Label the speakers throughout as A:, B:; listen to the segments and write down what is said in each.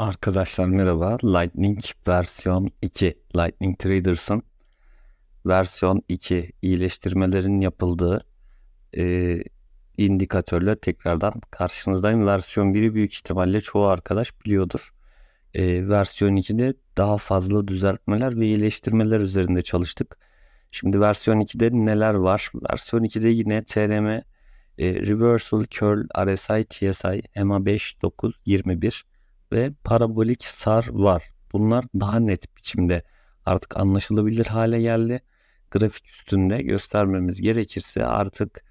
A: Arkadaşlar merhaba. Lightning versiyon 2. Lightning Traders'ın versiyon 2 iyileştirmelerin yapıldığı e, indikatörle tekrardan karşınızdayım. Versiyon 1'i büyük ihtimalle çoğu arkadaş biliyordur. E, versiyon 2'de daha fazla düzeltmeler ve iyileştirmeler üzerinde çalıştık. Şimdi versiyon 2'de neler var? Versiyon 2'de yine TRM, e, Reversal, Curl, RSI, TSI, EMA 5, 9, 21 ve parabolik sar var. Bunlar daha net biçimde artık anlaşılabilir hale geldi. Grafik üstünde göstermemiz gerekirse artık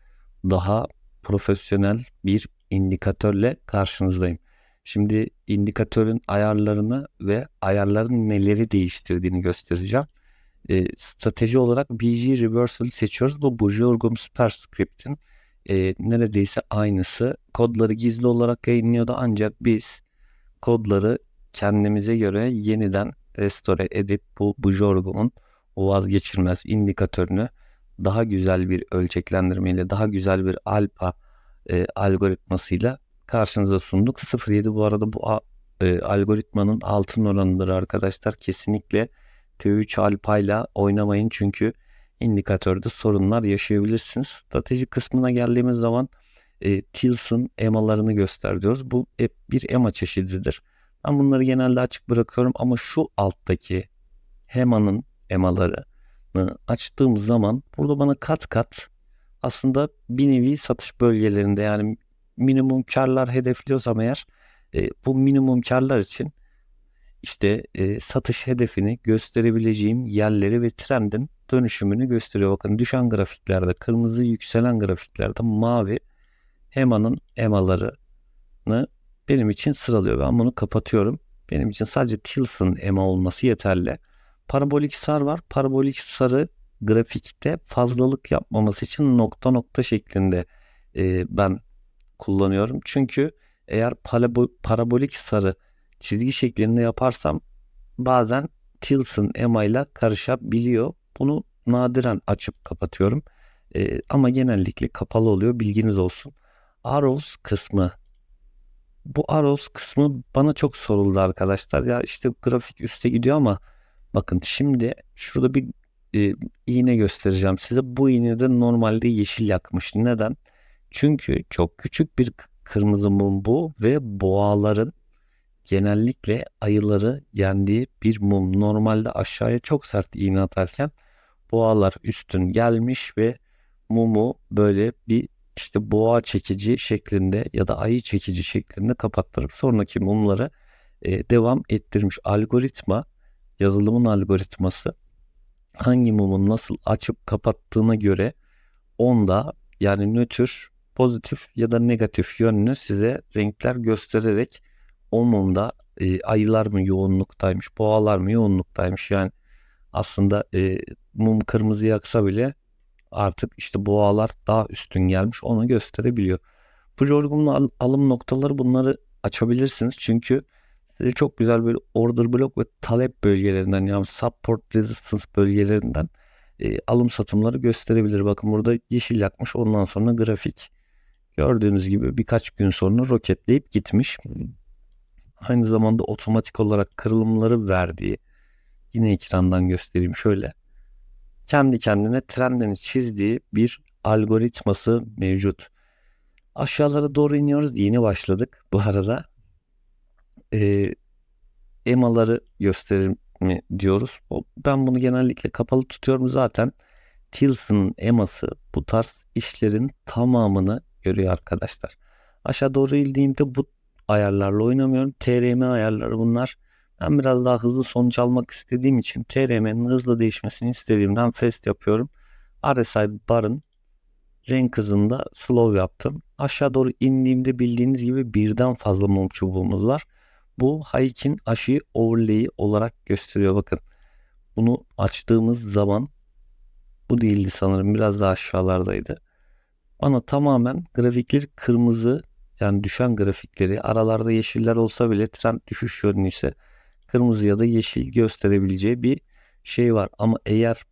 A: daha profesyonel bir indikatörle karşınızdayım. Şimdi indikatörün ayarlarını ve ayarların neleri değiştirdiğini göstereceğim. E, strateji olarak BG Reversal seçiyoruz. Bu Bujorgum Superscript'in e, neredeyse aynısı. Kodları gizli olarak yayınlıyordu ancak biz kodları kendimize göre yeniden restore edip bu Bujorgum'un o vazgeçilmez indikatörünü daha güzel bir ölçeklendirmeyle, daha güzel bir alfa e, algoritmasıyla karşınıza sunduk. 07 bu arada bu e, algoritmanın altın oranıdır arkadaşlar. Kesinlikle T3 alfa ile oynamayın çünkü indikatörde sorunlar yaşayabilirsiniz. Strateji kısmına geldiğimiz zaman e, Tilson emalarını göster diyoruz. Bu hep bir ema çeşididir. Ben bunları genelde açık bırakıyorum ama şu alttaki hemanın emalarını açtığım zaman burada bana kat kat aslında bir nevi satış bölgelerinde yani minimum karlar hedefliyorsam eğer e, bu minimum karlar için işte e, satış hedefini gösterebileceğim yerleri ve trendin dönüşümünü gösteriyor. Bakın düşen grafiklerde kırmızı yükselen grafiklerde mavi EMA'nın EMA'larını benim için sıralıyor. Ben bunu kapatıyorum. Benim için sadece Tilson EMA olması yeterli. Parabolik sar var. Parabolik sarı grafikte fazlalık yapmaması için nokta nokta şeklinde e, ben kullanıyorum. Çünkü eğer parabolik sarı çizgi şeklinde yaparsam bazen Tilson EMA ile karışabiliyor. Bunu nadiren açıp kapatıyorum. E, ama genellikle kapalı oluyor. Bilginiz olsun. Arrows kısmı. Bu Arrows kısmı bana çok soruldu arkadaşlar. Ya işte grafik üste gidiyor ama bakın şimdi şurada bir e, iğne göstereceğim size. Bu iğne de normalde yeşil yakmış. Neden? Çünkü çok küçük bir kırmızı mum bu ve boğaların genellikle ayıları yendiği bir mum. Normalde aşağıya çok sert iğne atarken boğalar üstün gelmiş ve mumu böyle bir işte boğa çekici şeklinde ya da ayı çekici şeklinde kapattırıp sonraki mumları e, devam ettirmiş. Algoritma yazılımın algoritması hangi mumun nasıl açıp kapattığına göre onda yani nötr pozitif ya da negatif yönünü size renkler göstererek o mumda e, ayılar mı yoğunluktaymış, boğalar mı yoğunluktaymış yani aslında e, mum kırmızı yaksa bile artık işte boğalar daha üstün gelmiş onu gösterebiliyor. Bu yorgunluğun al- alım noktaları bunları açabilirsiniz. Çünkü size çok güzel bir order block ve talep bölgelerinden yani support resistance bölgelerinden e, alım satımları gösterebilir. Bakın burada yeşil yakmış ondan sonra grafik. Gördüğünüz gibi birkaç gün sonra roketleyip gitmiş. Aynı zamanda otomatik olarak kırılımları verdiği yine ekrandan göstereyim şöyle kendi kendine trendini çizdiği bir algoritması mevcut. Aşağılara doğru iniyoruz. Yeni başladık bu arada. Ee, EMA'ları gösterir mi diyoruz. Ben bunu genellikle kapalı tutuyorum zaten. Tilson'ın EMA'sı bu tarz işlerin tamamını görüyor arkadaşlar. Aşağı doğru indiğimde bu ayarlarla oynamıyorum. TRM ayarları bunlar. Ben biraz daha hızlı sonuç almak istediğim için TRM'nin hızlı değişmesini istediğimden fast yapıyorum. RSI barın renk hızında slow yaptım. Aşağı doğru indiğimde bildiğiniz gibi birden fazla mum çubuğumuz var. Bu Hayek'in aşıyı overlay'i olarak gösteriyor. Bakın bunu açtığımız zaman bu değildi sanırım biraz daha aşağılardaydı. Bana tamamen grafikler kırmızı yani düşen grafikleri aralarda yeşiller olsa bile trend düşüş yönlü ise kırmızı ya da yeşil gösterebileceği bir şey var. Ama eğer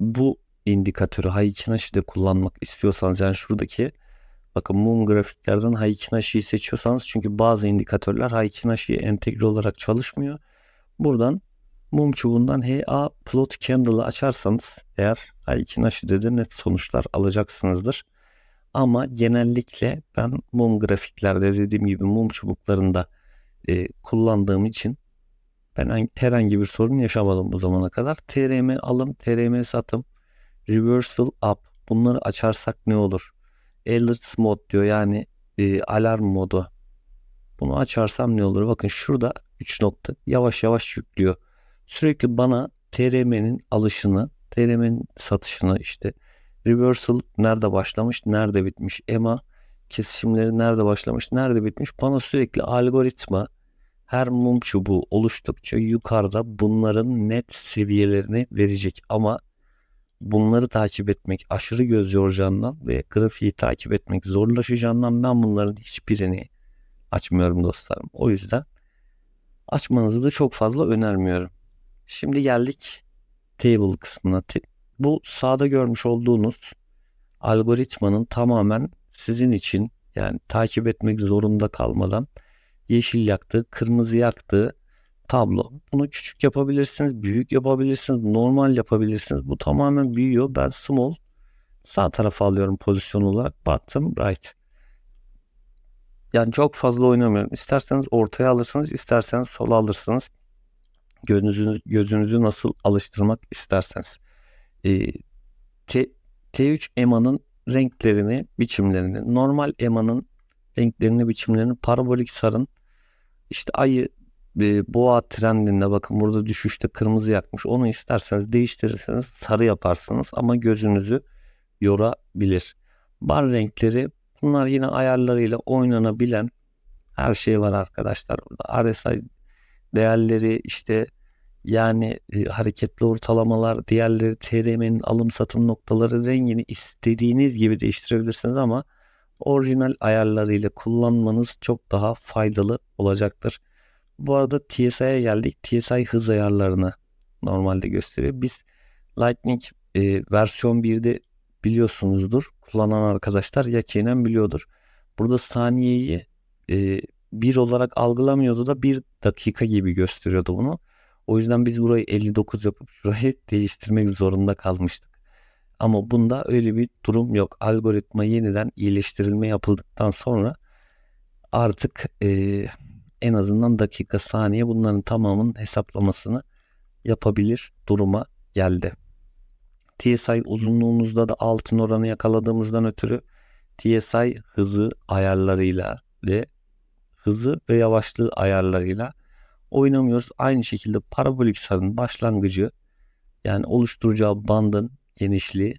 A: bu indikatörü Hayikinaşi'de kullanmak istiyorsanız yani şuradaki Bakın mum grafiklerden Haikinaşi'yi seçiyorsanız çünkü bazı indikatörler Haikinaşi'ye entegre olarak çalışmıyor. Buradan mum çubuğundan HA plot candle'ı açarsanız eğer Haikinaşi'de de net sonuçlar alacaksınızdır. Ama genellikle ben mum grafiklerde dediğim gibi mum çubuklarında e, kullandığım için ben herhangi bir sorun yaşamadım bu zamana kadar. TRM alım, TRM satım, reversal up bunları açarsak ne olur? Alert mode diyor yani e, alarm modu. Bunu açarsam ne olur? Bakın şurada 3 nokta yavaş yavaş yüklüyor. Sürekli bana TRM'nin alışını, TRM'nin satışını işte reversal nerede başlamış, nerede bitmiş, EMA kesişimleri nerede başlamış, nerede bitmiş bana sürekli algoritma her mum çubuğu oluştukça yukarıda bunların net seviyelerini verecek ama bunları takip etmek aşırı göz yoracağından ve grafiği takip etmek zorlaşacağından ben bunların hiçbirini açmıyorum dostlarım. O yüzden açmanızı da çok fazla önermiyorum. Şimdi geldik table kısmına. Bu sağda görmüş olduğunuz algoritmanın tamamen sizin için yani takip etmek zorunda kalmadan yeşil yaktı, kırmızı yaktı tablo. Bunu küçük yapabilirsiniz, büyük yapabilirsiniz, normal yapabilirsiniz. Bu tamamen büyüyor. Ben small sağ tarafa alıyorum pozisyon olarak. Bottom right. Yani çok fazla oynamıyorum. İsterseniz ortaya alırsınız, isterseniz sola alırsınız. Gözünüzü, gözünüzü nasıl alıştırmak isterseniz. Ee, T, T3 EMA'nın renklerini, biçimlerini, normal EMA'nın renklerini, biçimlerini, parabolik sarın işte ayı e, boğa trendinde bakın burada düşüşte kırmızı yakmış. Onu isterseniz değiştirirseniz sarı yaparsınız ama gözünüzü yorabilir. Bar renkleri bunlar yine ayarlarıyla oynanabilen her şey var arkadaşlar. Burada RSI değerleri işte yani e, hareketli ortalamalar, diğerleri TRM'nin alım satım noktaları rengini istediğiniz gibi değiştirebilirsiniz ama orijinal ayarlarıyla kullanmanız çok daha faydalı olacaktır. Bu arada TSI'ye geldik. TSI hız ayarlarını normalde gösteriyor. Biz Lightning e, versiyon 1'de biliyorsunuzdur. Kullanan arkadaşlar yakinen biliyordur. Burada saniyeyi e, 1 olarak algılamıyordu da 1 dakika gibi gösteriyordu bunu. O yüzden biz burayı 59 yapıp şurayı değiştirmek zorunda kalmıştık. Ama bunda öyle bir durum yok. Algoritma yeniden iyileştirilme yapıldıktan sonra artık e, en azından dakika saniye bunların tamamının hesaplamasını yapabilir duruma geldi. TSI uzunluğumuzda da altın oranı yakaladığımızdan ötürü TSI hızı ayarlarıyla ve hızı ve yavaşlığı ayarlarıyla oynamıyoruz. Aynı şekilde parabolik sarın başlangıcı yani oluşturacağı bandın genişliği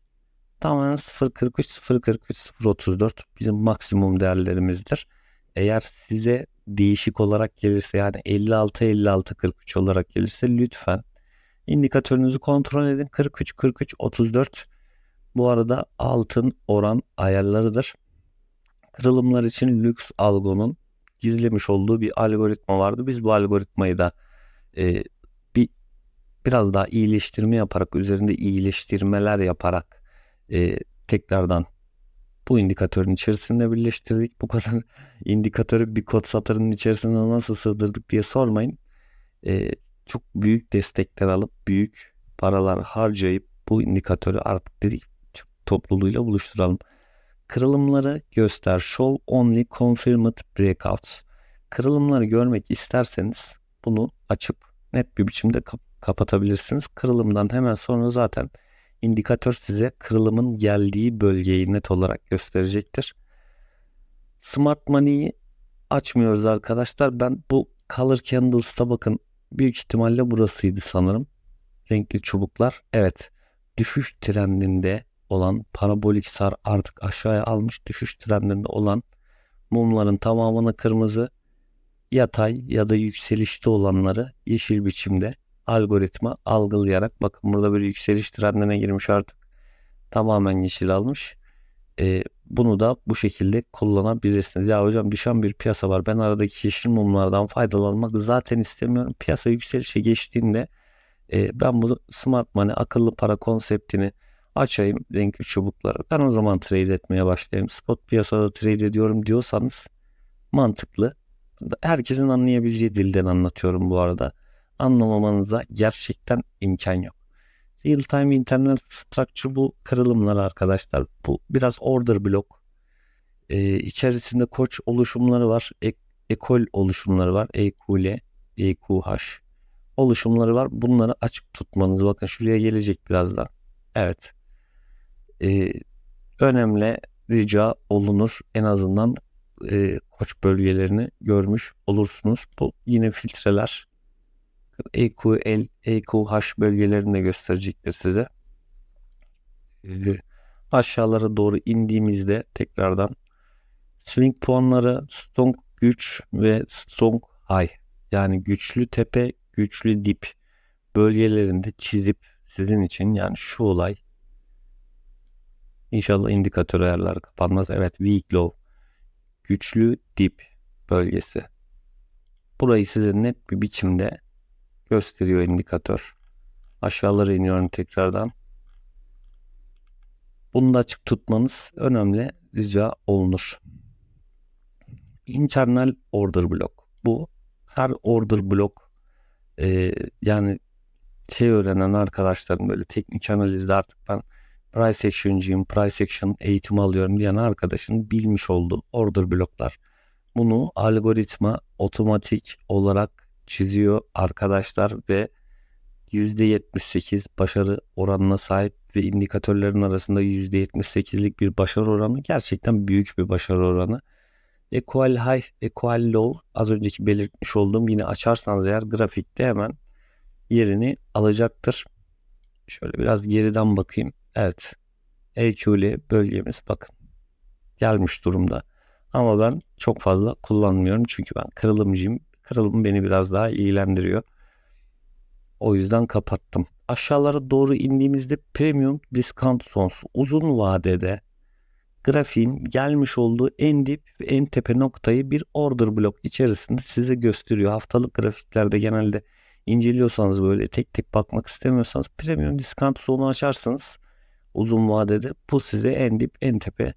A: tamamen 0.43 0.43 0.34 bizim maksimum değerlerimizdir. Eğer size değişik olarak gelirse yani 56 56 43 olarak gelirse lütfen indikatörünüzü kontrol edin. 43 43 34 bu arada altın oran ayarlarıdır. Kırılımlar için lüks algonun gizlemiş olduğu bir algoritma vardı. Biz bu algoritmayı da e, biraz daha iyileştirme yaparak üzerinde iyileştirmeler yaparak e, tekrardan bu indikatörün içerisinde birleştirdik. Bu kadar indikatörü bir kod satırının içerisine nasıl sığdırdık diye sormayın. Ee, çok büyük destekler alıp büyük paralar harcayıp bu indikatörü artık dedik topluluğuyla buluşturalım. Kırılımları göster. Show only confirmed breakouts. Kırılımları görmek isterseniz bunu açıp net bir biçimde kapatabilirsiniz. Kırılımdan hemen sonra zaten indikatör size kırılımın geldiği bölgeyi net olarak gösterecektir. Smart Money'i açmıyoruz arkadaşlar. Ben bu Color Candles'ta bakın büyük ihtimalle burasıydı sanırım. Renkli çubuklar. Evet düşüş trendinde olan parabolik sar artık aşağıya almış. Düşüş trendinde olan mumların tamamını kırmızı yatay ya da yükselişte olanları yeşil biçimde algoritma algılayarak bakın burada bir yükseliş trendine girmiş artık tamamen yeşil almış. E, bunu da bu şekilde kullanabilirsiniz. Ya hocam düşen bir piyasa var. Ben aradaki yeşil mumlardan faydalanmak zaten istemiyorum. Piyasa yükselişe geçtiğinde e, ben bu smart money akıllı para konseptini Açayım renkli çubukları. Ben o zaman trade etmeye başlayayım. Spot piyasada trade ediyorum diyorsanız mantıklı. Herkesin anlayabileceği dilden anlatıyorum bu arada. Anlamamanıza gerçekten imkan yok. Real time internal structure bu kırılımlar arkadaşlar. Bu biraz order block. Ee, içerisinde koç oluşumları var. E ekol oluşumları var. EQL, EQH oluşumları var. Bunları açık tutmanız. Bakın şuraya gelecek birazdan. Evet. Ee, önemli rica olunur. En azından e, koç bölgelerini görmüş olursunuz. Bu yine filtreler EQL, EQH bölgelerini de gösterecektir size. E, aşağılara doğru indiğimizde tekrardan swing puanları strong güç ve strong high yani güçlü tepe, güçlü dip bölgelerinde çizip sizin için yani şu olay İnşallah indikatör ayarları kapanmaz. Evet weak low güçlü dip bölgesi. Burayı size net bir biçimde gösteriyor indikatör. Aşağılara iniyorum tekrardan. Bunu da açık tutmanız önemli rica olunur. Internal order block. Bu her order block e, yani şey öğrenen arkadaşlarım böyle teknik analizde artık ben price action'cıyım, price action eğitimi alıyorum diyen arkadaşın bilmiş olduğu order bloklar. Bunu algoritma otomatik olarak çiziyor arkadaşlar ve %78 başarı oranına sahip ve indikatörlerin arasında %78'lik bir başarı oranı gerçekten büyük bir başarı oranı. Equal high, equal low az önceki belirtmiş olduğum yine açarsanız eğer grafikte hemen yerini alacaktır. Şöyle biraz geriden bakayım. Evet. EQ'li bölgemiz bakın gelmiş durumda. Ama ben çok fazla kullanmıyorum çünkü ben kırılımcıyım. Kırılım beni biraz daha ilgilendiriyor. O yüzden kapattım. Aşağılara doğru indiğimizde premium discount zones uzun vadede grafiğin gelmiş olduğu en dip ve en tepe noktayı bir order blok içerisinde size gösteriyor. Haftalık grafiklerde genelde inceliyorsanız böyle tek tek bakmak istemiyorsanız premium discount zone'u açarsanız uzun vadede bu size en dip en tepe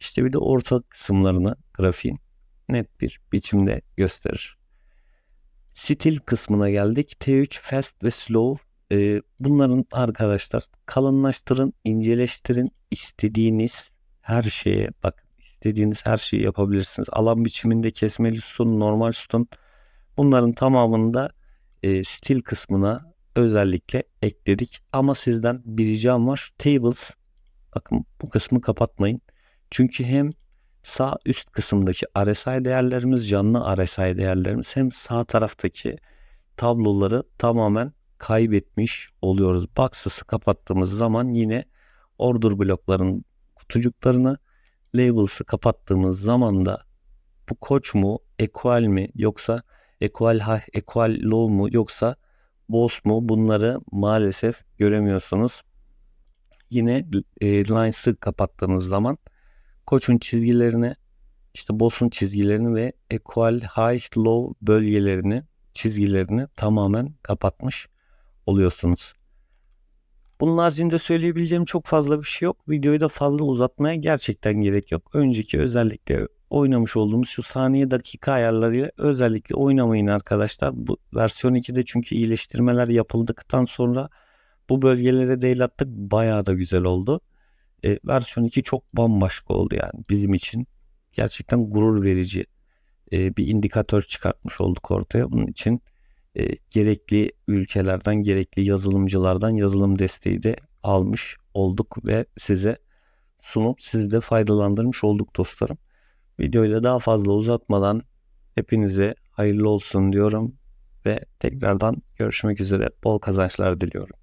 A: işte bir de orta kısımlarını grafiğin net bir biçimde gösterir. Stil kısmına geldik. T3 fast ve slow ee, bunların arkadaşlar kalınlaştırın, inceleştirin istediğiniz her şeye bak istediğiniz her şeyi yapabilirsiniz. Alan biçiminde kesmeli sütun, normal sütun bunların tamamını da e, stil kısmına özellikle ekledik. Ama sizden bir ricam var. Tables bakın bu kısmı kapatmayın. Çünkü hem sağ üst kısımdaki RSI değerlerimiz canlı RSI değerlerimiz hem sağ taraftaki tabloları tamamen kaybetmiş oluyoruz. Boxes'ı kapattığımız zaman yine order blokların kutucuklarını labels'ı kapattığımız zaman da bu koç mu, equal mi yoksa equal high, equal low mu yoksa boss mu bunları maalesef göremiyorsunuz. Yine e, lines'ı kapattığınız zaman koçun çizgilerini işte boss'un çizgilerini ve equal high low bölgelerini çizgilerini tamamen kapatmış oluyorsunuz. Bunun haricinde söyleyebileceğim çok fazla bir şey yok. Videoyu da fazla uzatmaya gerçekten gerek yok. Önceki özellikle oynamış olduğumuz şu saniye dakika ayarlarıyla özellikle oynamayın arkadaşlar. Bu versiyon 2'de çünkü iyileştirmeler yapıldıktan sonra bu bölgelere değil attık bayağı da güzel oldu. E, versiyon 2 çok bambaşka oldu yani bizim için. Gerçekten gurur verici e, bir indikatör çıkartmış olduk ortaya. Bunun için e, gerekli ülkelerden, gerekli yazılımcılardan yazılım desteği de almış olduk ve size sunup sizi de faydalandırmış olduk dostlarım. Videoyu da daha fazla uzatmadan hepinize hayırlı olsun diyorum ve tekrardan görüşmek üzere bol kazançlar diliyorum.